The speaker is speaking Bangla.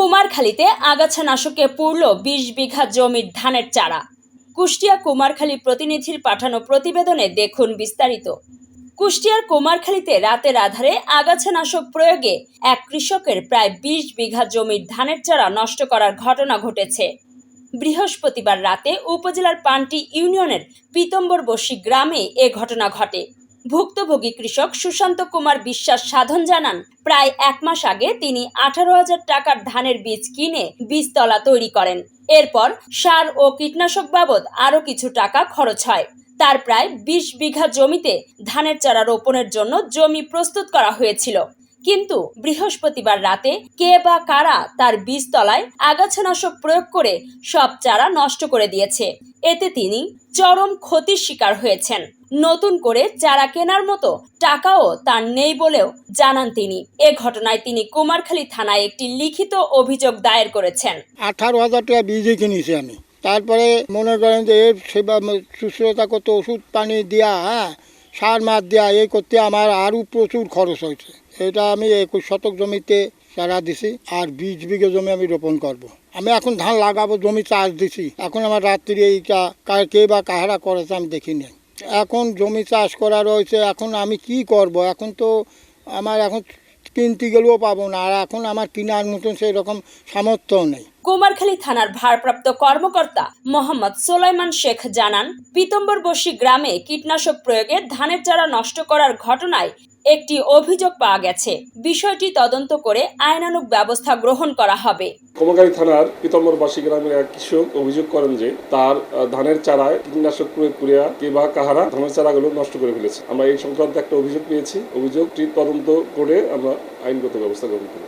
কুমারখালীতে আগাছা নাশকে পুরল বিশ বিঘা জমির ধানের চারা। কুষ্টিয়া কুমারখালী প্রতিনিধির পাঠানো প্রতিবেদনে দেখুন বিস্তারিত। কুষ্টিয়ার কুমারখালীতে রাতের আধারে আগাছা নাশক প্রয়োগে এক কৃষকের প্রায় বিশ বিঘা জমির ধানের চারা নষ্ট করার ঘটনা ঘটেছে। বৃহস্পতিবার রাতে উপজেলার পান্টি ইউনিয়নের পিতম্বর বসি গ্রামে এ ঘটনা ঘটে। ভুক্তভোগী কৃষক সুশান্ত কুমার বিশ্বাস সাধন জানান, প্রায় এক মাস আগে তিনি আঠারো হাজার টাকার ধানের বীজ কিনে বীজতলা তৈরি করেন। এরপর সার ও কীটনাশক বাবদ আরও কিছু টাকা খরচ হয়। তার প্রায় বিশ বিঘা জমিতে ধানের চারা রোপণের জন্য জমি প্রস্তুত করা হয়েছিল। কিন্তু বৃহস্পতিবার রাতে কে বা কারা তার বীজতলায় আগাছানাশক প্রয়োগ করে সব চারা নষ্ট করে দিয়েছে। এতে তিনি চরম ক্ষতির শিকার হয়েছেন। নতুন করে চারা কেনার মতো টাকাও তার নেই বলেও জানান তিনি। এ ঘটনায় তিনি কুমারখালী থানায় একটি লিখিত অভিযোগ দায়ের করেছেন। আঠারো হাজার টাকা বীজই কিনেছি আমি। তারপরে মনে করেন যে এর সেবা শুশ্রূষা করতে ওষুধ পানি দেওয়া হ্যাঁ সার মার দেওয়া এই করতে আমার আরও প্রচুর খরচ হয়েছে। এটা আমি একুশ শতক জমিতে চারা দিছি আর বিশ বিঘে জমি আমি রোপণ করব। আমি এখন ধান লাগাবো, জমি চাষ দিছি। এখন আমার রাত্রি এইটা কে বা কাহারা করেছে আমি দেখি নাই। এখন জমি চাষ করা রয়েছে, এখন আমি কি করব? এখন তো আমার এখন কিনতে গেলেও পাবো না, আর এখন আমার কেনার মতন সেই রকম সামর্থ্যও নেই। কুমারখালী থানার ভারপ্রাপ্ত কর্মকর্তা মোহাম্মদ সোলাইমান শেখ জানান, পিতম্বর বসি গ্রামে কীটনাশক প্রয়োগে ধানের চারা নষ্ট করার ঘটনায় একটি অভিযোগ পাওয়া গেছে। বিষয়টি তদন্ত করে আইনানুক ব্যবস্থা গ্রহণ করা হবে। কমাগাড়ি থানার পিতম্বরবাসী গ্রামের এক কৃষক অভিযোগ করেন যে তার ধানের চারায় কীটনাশক প্রয়োগ করিয়া বা কাহারা ধানের চারাগুলো নষ্ট করে ফেলেছে। আমরা এই সংক্রান্ত একটা অভিযোগ পেয়েছি। অভিযোগটি তদন্ত করে আমরা আইনগত ব্যবস্থা গ্রহণ করি।